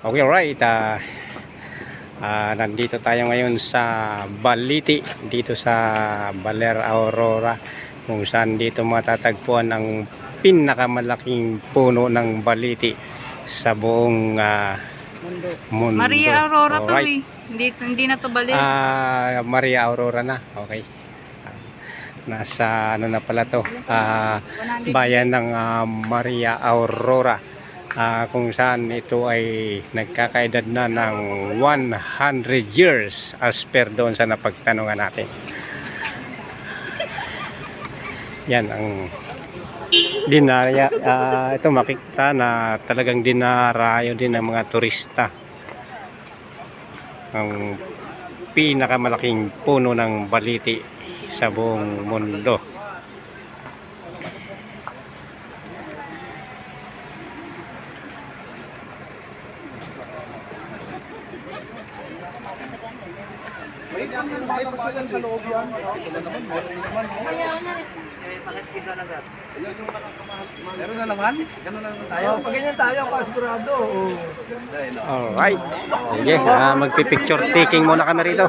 Okay, alright. Ah, ah, nandito tayo ngayon sa Baliti, dito sa Baler Aurora, kung saan dito matatagpuan ang pinakamalaking puno ng Baliti sa buong ah, mundo. Maria Aurora to eh. Hindi, hindi na to balik. Ah, Maria Aurora na. Okay. Nasa ano na pala to? Ah, bayan ng ah, Maria Aurora. Ah, kung saan ito ay nagkakaedad na ng 100 years as per doon sa napagtanungan natin. Yan ang dinaraya. ah, ito makikita na talagang dinarayo din ng mga turista ang pinakamalaking puno ng baliti sa buong mundo. Meron na naman? Ganun na naman tayo? pag ganyan tayo, kasigurado. Alright. Sige, ah, magpipicture taking muna kami rito.